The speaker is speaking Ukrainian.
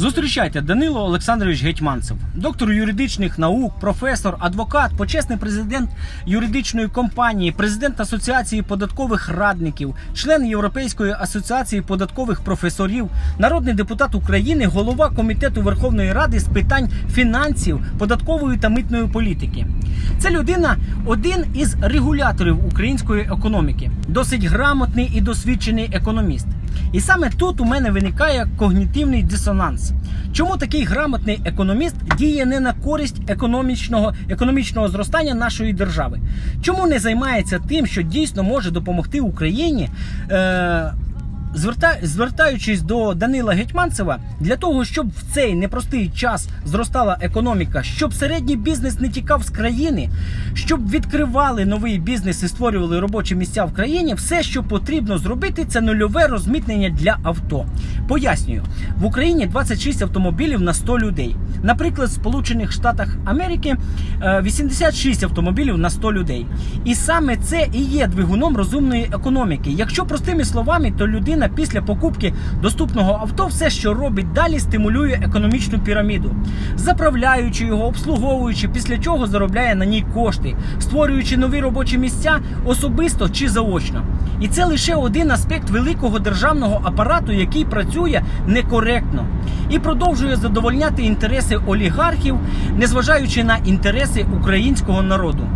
Зустрічайте Данило Олександрович Гетьманцев, доктор юридичних наук, професор, адвокат, почесний президент юридичної компанії, президент Асоціації податкових радників, член Європейської асоціації податкових професорів, народний депутат України, голова комітету Верховної Ради з питань фінансів, податкової та митної політики. Це людина один із регуляторів української економіки, досить грамотний і досвідчений економіст. І саме тут у мене виникає когнітивний дисонанс. Чому такий грамотний економіст діє не на користь економічного, економічного зростання нашої держави? Чому не займається тим, що дійсно може допомогти Україні? Е-. Звертаючись до Данила Гетьманцева, для того, щоб в цей непростий час зростала економіка, щоб середній бізнес не тікав з країни, щоб відкривали новий бізнес і створювали робочі місця в країні, все, що потрібно зробити, це нульове розмитнення для авто. Пояснюю, в Україні 26 автомобілів на 100 людей. Наприклад, в Сполучених Штатах Америки е, 86 автомобілів на 100 людей. І саме це і є двигуном розумної економіки. Якщо простими словами, то людина після покупки доступного авто все, що робить далі, стимулює економічну піраміду, заправляючи його, обслуговуючи, після чого заробляє на ній кошти, створюючи нові робочі місця особисто чи заочно. І це лише один аспект великого державного апарату, який працює некоректно і продовжує задовольняти інтереси олігархів, незважаючи на інтереси українського народу.